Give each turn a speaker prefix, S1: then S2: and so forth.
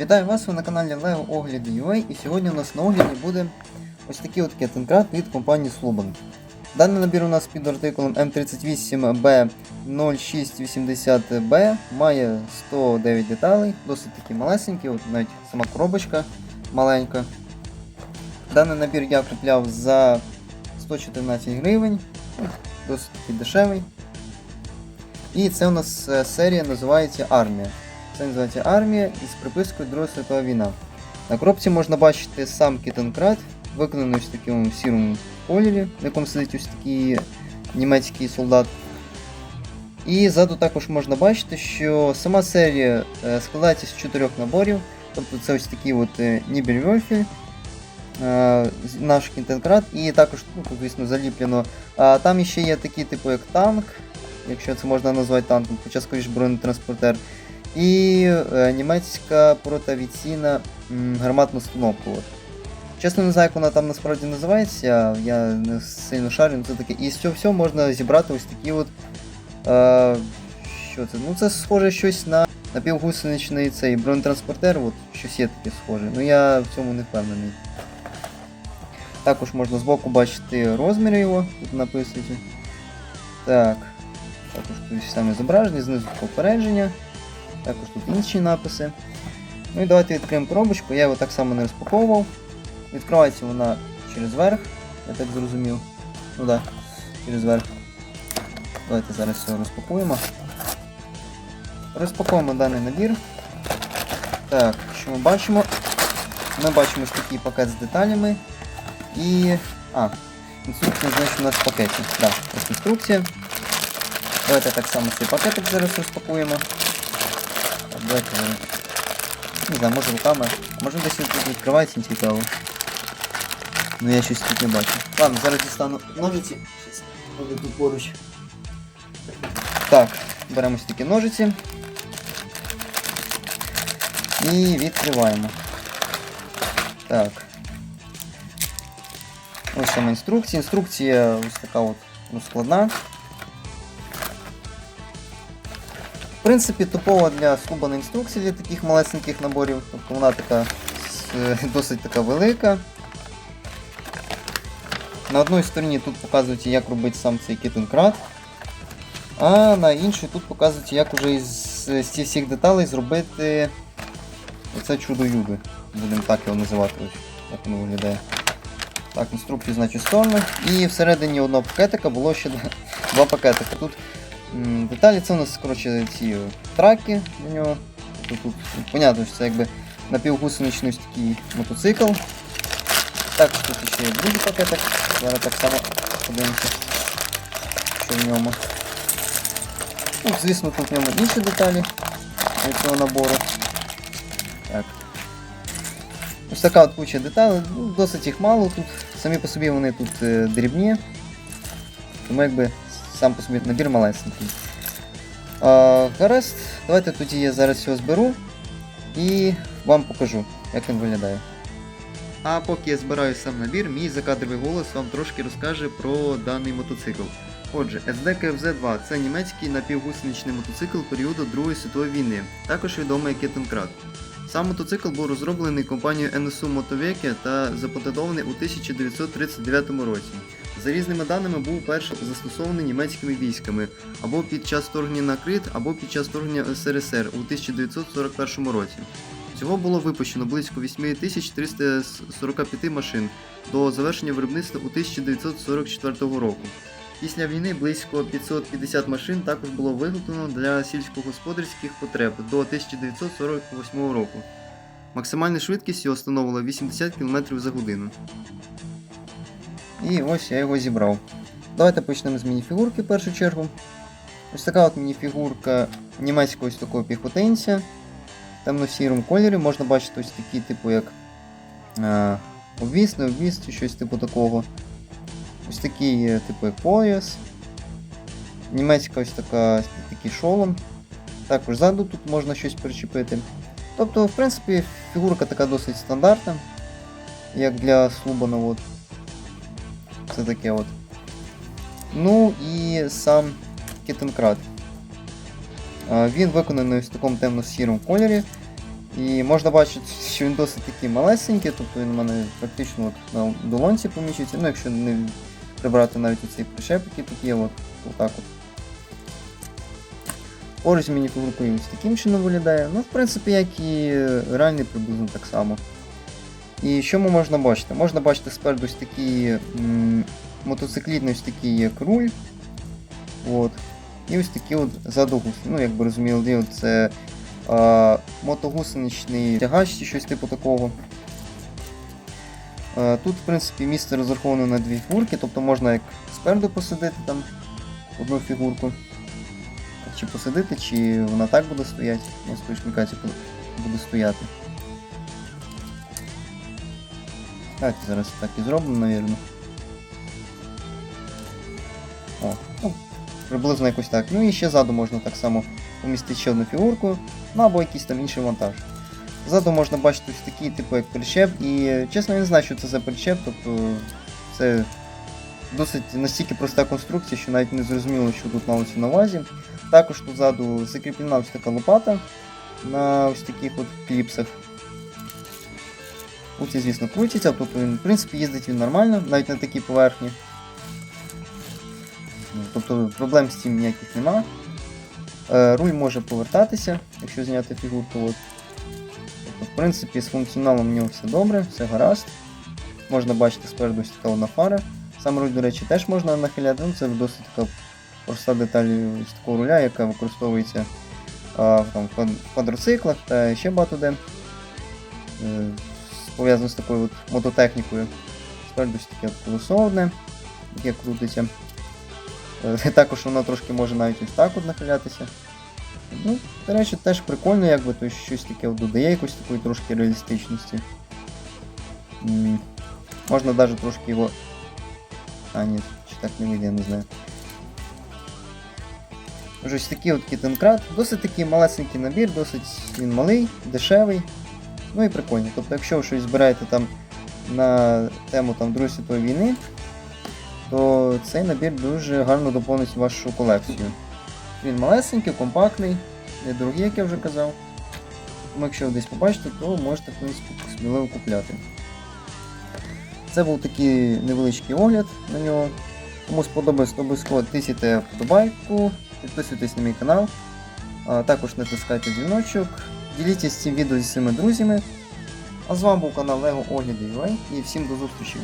S1: Вітаю вас, ви на каналі Leo Огляди UA і сьогодні у нас на огляді буде ось такий от кетенкрат від компанії Sluban. Даний набір у нас під артикулом М38B0680B, має 109 деталей, досить такі малесенькі, от навіть сама коробочка маленька. Даний набір я купляв за 114 гривень, ну, досить таки дешевий. І це у нас е, серія називається Армія. Це називається армія із припискою Друга світова війна. На коробці можна бачити сам Кітенкрат, виконаний в такому сірому кольорі, в якому сидить ось такий німецький солдат. І ззаду також можна бачити, що сама серія е, складається з чотирьох наборів. Тобто це ось такий от е, Нібельвольфель, наш Кітенкрат, і також, ну, звісно, заліплено. А там ще є такі, типу, як танк, якщо це можна назвати танком, хоча скоріш бронетранспортер і е, німецька протиавіаційна м, гарматна установка. Чесно не знаю, як вона там насправді називається, я не сильно шарю, ну це таке. І з цього всього можна зібрати ось такі от. Е, що це? Ну це схоже щось на напівгусеничний цей бронетранспортер, от щось є таке схоже. Ну я в цьому не впевнений. Також можна збоку бачити розміри його, тут написується. Так. Також тут саме зображення, знизу попередження. Також тут інші написи. Ну і давайте відкриємо коробочку, я його так само не розпаковував. Відкривається вона через верх, я так зрозумів. Ну так, да, через верх. Давайте зараз все розпакуємо. Розпакуємо даний набір. Так, що ми бачимо? Ми бачимо ось такий пакет з деталями. І. А, інструкція значить у нас в пакеті. Так, ось інструкція. Давайте так само цей пакетик зараз розпакуємо. Так, давайте зараз. Не знаю, може руками. А може десь він тут відкривається, не цікаво. Ну я щось тут не бачу. Ладно, зараз дістану ножиці. Щас буде тут поруч. Так, беремо ось такі ножиці. І відкриваємо. Так. Ось сама інструкція. Інструкція ось така от ну, Принципі, типова для слубана інструкція для таких малесеньких наборів. Тобто вона така досить така велика. На одній стороні тут показується, як робити сам цей кітенкрат, а на іншій тут показується, як уже із, з цих всіх деталей зробити оце чудо юби. Будемо так його називати, ось воно виглядає. Так, інструкцію, значить, в сторону. І всередині одного пакетика було ще два пакетика. Тут Деталі це у нас коротше, ці траки для нього. Тут ну, понятно, що це якби напівгусеничний такий мотоцикл. Також тут ще є другий пакетик. Зараз так само подивимося, що в ньому. Ну, звісно, тут в ньому інші деталі для цього набору. Так. Ось така от куча деталей, ну, досить їх мало тут. Самі по собі вони тут е, дрібні. Тому якби сам по собі набір малесенький. А, гаразд, давайте тоді я зараз його зберу і вам покажу, як він виглядає. А поки я збираю сам набір, мій закадровий голос вам трошки розкаже про даний мотоцикл. Отже, SD KFZ-2 це німецький напівгусеничний мотоцикл періоду Другої світової війни, також відомий як Кетенкрат. Сам мотоцикл був розроблений компанією NSU Motovecchia та запатентований у 1939 році. За різними даними був перш застосований німецькими військами або під час вторгнення на Крит, або під час вторгнення СРСР у 1941 році. Всього було випущено близько 8345 машин до завершення виробництва у 1944 року. Після війни близько 550 машин також було виготовлено для сільськогосподарських потреб до 1948 року. Максимальна швидкість його становила 80 км за годину. І ось я його зібрав. Давайте почнемо з мініфігурки в першу чергу. Ось така от мініфігурка німецького ось такого піхотинця. В темно-сірому кольорі можна бачити ось такі, типу, як е, обвіс, не обвіс, чи щось типу такого. Ось такий, типу, як пояс. Німецька ось така, такий шолом. Також ззаду тут можна щось причепити. Тобто, в принципі, фігурка така досить стандартна, як для Слубана. От. Це таке от. Ну і сам Кітенкрат. Він виконаний в такому темно-сірому кольорі. І можна бачити, що він досить такий малесенький, тобто він у мене практично от на долонці поміщується, ну якщо не прибрати навіть оцей прищеп, який тут є, от, отак от. Поруч з мініфігуркою ось таким чином виглядає. Ну, в принципі, як і реальний приблизно так само. І що ми можна бачити? Можна бачити спереду ось такий мотоциклітний ось такий як руль. От. І ось такі от задогуси. Ну, як би розуміли, це а, мотогусеничний тягач чи щось типу такого. А, тут, в принципі, місце розраховано на дві фігурки, тобто можна як спереду посадити там одну фігурку. Чи посадити, чи вона так буде стояти, на спочатку буде стояти. Давайте зараз так і зробимо, навірно. О, ну, приблизно якось так. Ну і ще ззаду можна так само помістити ще одну фігурку, ну або якийсь там інший монтаж. Ззаду можна бачити ось такий, типу, як прищеп, і чесно, я не знаю, що це за прищеп, тобто це досить настільки проста конструкція, що навіть не зрозуміло, що тут малося на увазі. Також тут ззаду закріплена ось така лопата на ось таких от кліпсах. Оці, звісно, крутиться, тобто він, в принципі, їздить він нормально, навіть на такій поверхні. Ну, Тобто проблем з цим ніяких нема. Е, руль може повертатися, якщо зняти фігурку. От. Тобто, в принципі, з функціоналом у нього все добре, все гаразд. Можна бачити спереду ось така одна фара. Сам руль, до речі, теж можна нахиляти. Ну, це досить така проста деталь ось такого руля, яка використовується а, там, в квадроциклах та ще багато де. Пов'язано з такою от мототехнікою. Ось таке от колесо одне, яке крутиться. Е, Також воно трошки може навіть ось так от нахилятися. Ну, до речі, теж прикольно, якби то щось таке от додає якось такої трошки реалістичності. М, Можна навіть трошки його. А, ні, чи так не вийде, я не знаю. Ось такий от кітенкрат. Досить такий малесенький набір, досить він малий, дешевий. Ну і прикольний. Тобто, якщо ви щось збираєте там на тему там, Другої світової війни, то цей набір дуже гарно доповнить вашу колекцію. Він малесенький, компактний, недорогий, як я вже казав. Тому якщо ви десь побачите, то можете в принципі сміливо купляти. Це був такий невеличкий огляд на нього. Кому сподобалось, то обов'язково тисяйте вподобайку, підписуйтесь на мій канал, а також натискайте дзвіночок, діліться цим відео зі своїми друзями. А з вами був канал Lego Огляди UA і всім до зустрічі!